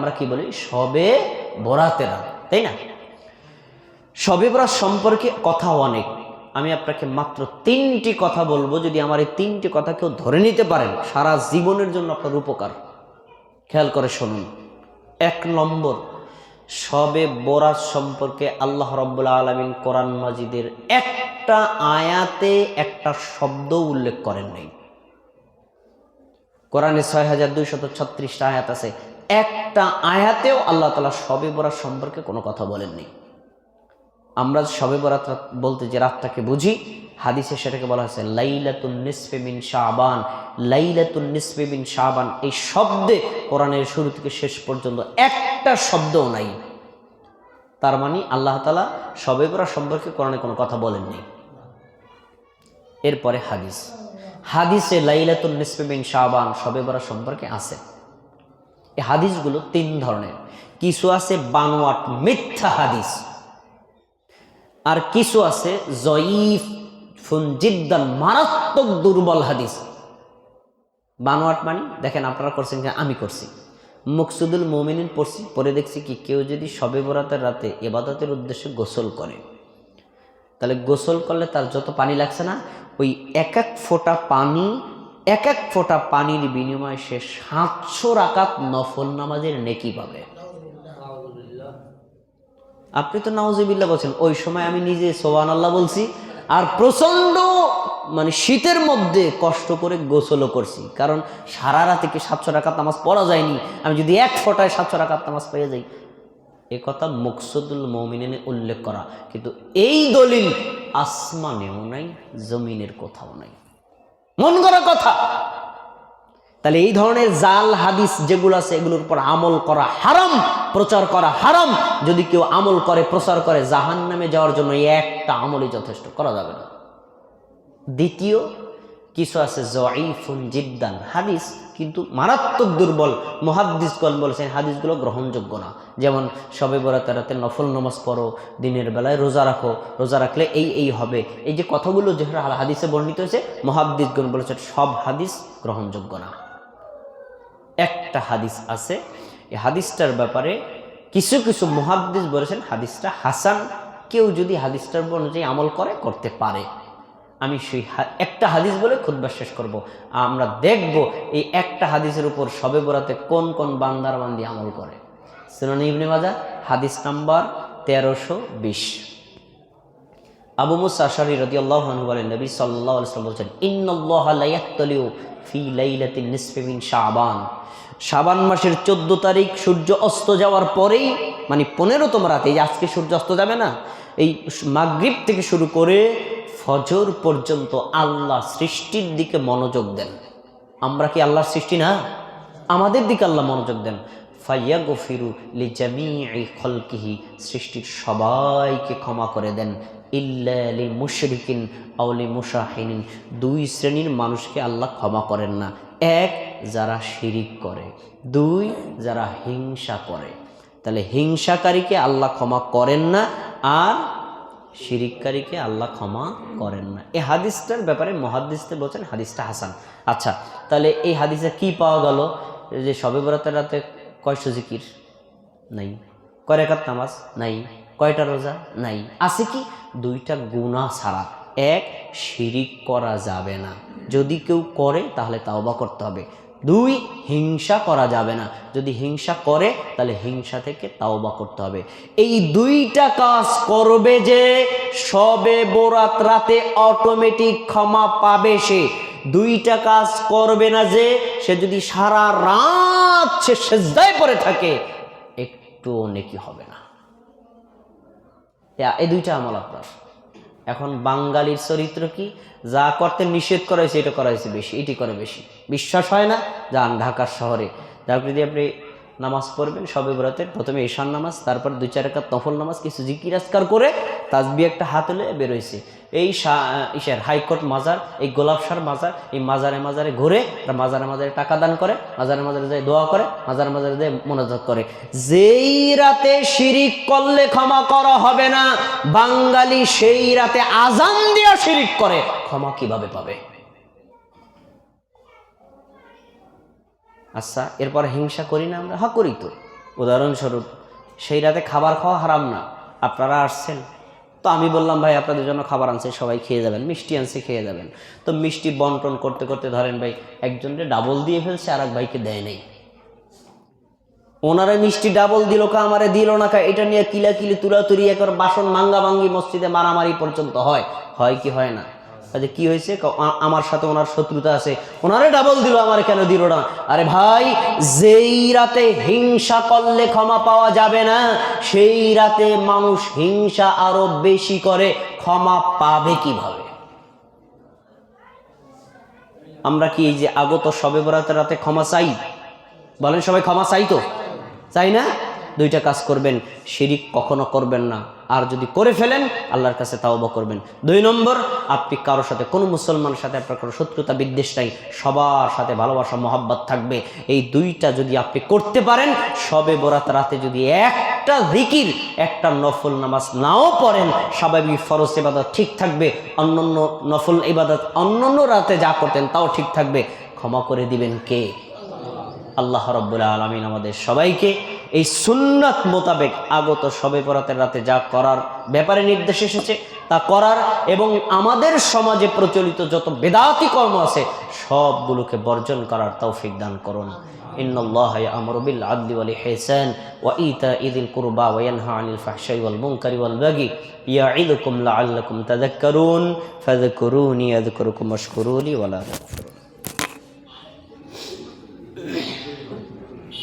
আমরা কি বলি? সবে বরাতের রাত, তাই না? সবে বরাত সম্পর্কে কথা অনেক। আমি আপনাকে মাত্র তিনটি কথা বলব, যদি আমার এই তিনটি কথা কেউ ধরে নিতে পারেন, সারা জীবনের জন্য আপনার উপকার। খেয়াল করে শুনুন। এক নম্বর সবে বরাত সম্পর্কে আল্লাহ রব্বুল্লা আলমিন কোরআন মাজিদের একটা আয়াতে একটা শব্দ উল্লেখ করেন নাই। কোরআনে ছয় হাজার দুইশত ছত্রিশটা আয়াত আছে। একটা আয়াতেও আল্লাহ তালা সবে বরাত সম্পর্কে কোনো কথা বলেননি। আমরা সবে বরাত বলতে যে রাতটাকে বুঝি, হাদিসে সেটাকে বলা হয়েছে, লাইলাতুন নিসফে মিন শাবান। লাইলাতুন নিসফে মিন শাবান, এই শব্দে কোরআনের শুরু থেকে শেষ পর্যন্ত একটা শব্দও নাই। তার মানে আল্লাহ তালা সবে বরাত সম্পর্কে কোরআনে কোনো কথা বলেননি। এরপরে হাদিস। হাদিসে লাইলাতুন নিসফে মিন শাবান সবে বরাত সম্পর্কে আছে। এই হাদিসগুলো তিন ধরনের। কিছু আছে বানোয়াট মিথ্যা হাদিস, আর কিছু আছে জয়ীফ, ফুনজিদ্দান, মারাত্মক দুর্বল হাদিস। বানোয়াট মানি, দেখেন আপনারা করছেন কি আমি করছি। মুকসুদুল মোমিনিন পড়ছি পরে দেখছি কি কেউ যদি সবে বরাতের রাতে এবাদতের উদ্দেশ্যে গোসল করে, তাহলে গোসল করলে তার যত পানি লাগছে না, ওই এক এক ফোঁটা পানি এক এক ফোঁটা পানির বিনিময়ে সে সাতশো রাকাত নফল নামাজের নেকি পাবে। আপনি তো নওয়াজিবিল্লা বলছেন, ওই সময় আমি নিজে সোহান আল্লাহ বলছি, আর প্রচণ্ড মানে শীতের মধ্যে কষ্ট করে গোসলও করছি, কারণ সারা রাতে কি সাতশো রাকাত নামাজ পড়া যায়নি? আমি যদি এক ফোটায় সাতশো রাকাত নামাজ পেয়ে যাই। এ কথা মুকসুদুল মমিনে উল্লেখ করা, কিন্তু এই দলিল আসমানেও নাই, জমিনের কোথাও নাই। মন করা কথা। তাহলে এই ধরনের জাল, হাদিস যেগুলো আছে, এগুলোর উপর আমল করা হারাম, প্রচার করা হারাম। যদি কেউ আমল করে, প্রচার করে জাহান নামে যাওয়ার জন্য একটা আমলই যথেষ্ট, করা যাবে না। দ্বিতীয়, কিছু আছে জয়ফুন জিদ্দান, হাদিস কিন্তু মারাত্মক দুর্বল মহাদ্দিসগণ বলেছেন, হাদিসগুলো গ্রহণযোগ্য না। যেমন, সবে বরাতে রাতে নফল নমাজ পড়ো, দিনের বেলায় রোজা রাখো, রোজা রাখলে এই এই হবে। এই যে কথাগুলো যে হাদিসে বর্ণিত হয়েছে, মহাদ্দিসগণ বলেছেন, সব হাদিস গ্রহণযোগ্য না। একটা হাদিস আছে, এই হাদিসটার ব্যাপারে কিছু কিছু মহাদ্দিস বলেছেন, হাদিসটা হাসান, কেউ যদি হাদিসটার অনুযায়ী আমল করে, করতে পারে। আমি সেই একটা হাদিস বলে খুদ্া শেষ করব। আমরা দেখব এই একটা হাদিসের উপর সবে বরাতে কোন কোন বান্দার বান্দি আমল করে। সুনানি ইবনে মাজা হাদিস নাম্বার তেরোশো বিশ। আবু মুসা আশারি রদি আল্লাহ বলেন, নবী আলাইসাল্লাম বলছেন ইন্নআল্লাহ লায়াত্তালিউ ফি লাইলাতিন নিসফি শাবান। মাসের চোদ্দ তারিখ সূর্য অস্ত যাওয়ার পরেই মানে পনেরোতম রাতে আজকে সূর্য অস্ত যাবে না এই মাগরিব থেকে শুরু করে ফজর পর্যন্ত আল্লাহ সৃষ্টির দিকে মনোযোগ দেন। আমরা কি আল্লাহর সৃষ্টি না? আমাদের দিকে আল্লাহ মনোযোগ দেন। ফাইয়া গফিরু লি জামি খলকিহি, সৃষ্টির সবাইকে ক্ষমা করে দেন। ইল্লালি মুশরিকিন আউলি মুশাহিনিন দুই শ্রেণির মানুষকে আল্লাহ ক্ষমা করেন না। এক, যারা শিরিক করে। দুই, যারা হিংসা করে। তাহলে হিংসাকারীকে আল্লাহ ক্ষমা করেন না আর শিরিককারীকে আল্লাহ ক্ষমা করেন না। এই হাদিসটার ব্যাপারে মহাদিসতে বলছেন হাদিসটা হাসান। আচ্ছা তাহলে এই হাদিসে কি পাওয়া গেল? যে সবে বরাতের রাতে কয়শো জিকির? নাই। কয় রেখাত নামাজ? নাই। কয়টা রোজা? নাই। আছে কি? দুইটা গুণা ছাড়া। এক, শিরিক করা যাবে না। যদি কেউ করে, তাহলে তাওবা করতে হবে। দুই হিংসা করা যাবে না। যদি হিংসা করে, তাহলে হিংসা থেকে তাওবা করতে হবে। এই দুইটা কাজ করবে যে সবে বোরাত রাতে অটোমেটিক ক্ষমা পাবে সে। দুইটা কাজ করবে না যে সে যদি সারা রাত সে সেজদায় পড়ে থাকে, একটুও নেকি হবে না। এই দুইটা আমল আপনার। এখন বাঙালির চরিত্র কি? যা করতে নিষেধ করা হয়েছে, এটা করা হয়েছে বেশি, এটি করে বেশি। বিশ্বাস হয় না? যান ঢাকার শহরে। যার যদি আপনি নামাজ পড়বেন, সবে বরাতের প্রথমে ঈশান নামাজ, তারপর দু চার একটা তফল নামাজ, কিছু জিকির আজকার করে তাজবি একটা হাত হলে বেরোইছে এই ইসের হাইকোর্ট মাজার, এই গোলাপসার মাজার, এই মাজারে মাজারে ঘুরে আর মাজারে মাজারে টাকা দান করে, মাজারে মাজারে যায় দোয়া করে, মাজারে মাজারে যায় মোনাজাত করে। যেই রাতে শিরিক করলে ক্ষমা করা হবে না, বাঙালি সেই রাতে আজান দিয়া শিরিক করে, ক্ষমা কীভাবে পাবে? আচ্ছা এরপর হিংসা করি না আমরা? হ্যাঁ করি তো। উদাহরণস্বরূপ, সেই রাতে খাবার খাওয়া হারাম না। আপনারা আসছেন তো আমি বললাম, ভাই, আপনাদের জন্য খাবার আনছে, সবাই খেয়ে যাবেন, মিষ্টি আনছে, খেয়ে যাবেন। তো মিষ্টি বন্টন করতে করতে ধরেন, ভাই একজনকে ডাবল দিয়ে ফেলছে আর এক ভাইকে দেয় নাই। ওনারা মিষ্টি ডাবল দিল কা, আমারে দিল না কা, এটা নিয়ে কিলাকিলি তুলাতুরি একর বাসন মাঙ্গা ভাঙ্গি মসজিদে মারামারি পর্যন্ত হয়। হয় কি হয় না? আচ্ছা কি হয়েছে? আমার সাথে ওনার শত্রুতা আছে। ওনারে ডাবল দিল আমার কেন দিল না? আরে ভাই, যেই রাতে হিংসা করলে ক্ষমা পাওয়া যাবে না, সেই রাতে মানুষ হিংসা আরও বেশি করে ক্ষমা পাবে কীভাবে? আমরা কি এই যে আগত সবে বরাতের রাতে ক্ষমা চাই? বলেন সবাই ক্ষমা চাই তো? চাই না? দুইটা কাজ করবেন, শিরিক কখনো করবেন না। আর যদি করে ফেলেন, আল্লাহর কাছে তাওবা করবেন। দুই নম্বর, আপনি কারোর সাথে, কোনো মুসলমানের সাথে আপনার কোনো শত্রুতা, বিদ্বেষ নাই, সবার সাথে ভালোবাসা, মহাব্বত থাকবে। এই দুইটা যদি আপনি করতে পারেন, সবে বরাত রাতে যদি একটা জিকির, একটা নফল নামাজ নাও পড়েন, স্বাভাবিক ফরজ ইবাদত ঠিক থাকবে, অন্যান্য নফল ইবাদত অন্যান্য রাতে যা করতেন তাও ঠিক থাকবে। ক্ষমা করে দিবেন কে? আল্লাহ রব্বুল আলমিন আমাদের সবাইকে এই সুন্নাত মোতাবেক আগত সবে বরাতের রাতে যা করার ব্যাপারে নির্দেশ এসেছে তা করার এবং আমাদের সমাজে প্রচলিত যত বেদাতি কর্ম আছে সবগুলোকে বর্জন করার তৌফিক দান করুন إن الله يأمر بالعدل والإحسان وإيتاء ذي القربى وينهى عن الفحشاء والمنكر والبغي يعظكم لعلكم تذكرون فاذكروني أذكركم واشكروا لي ولا تكفرون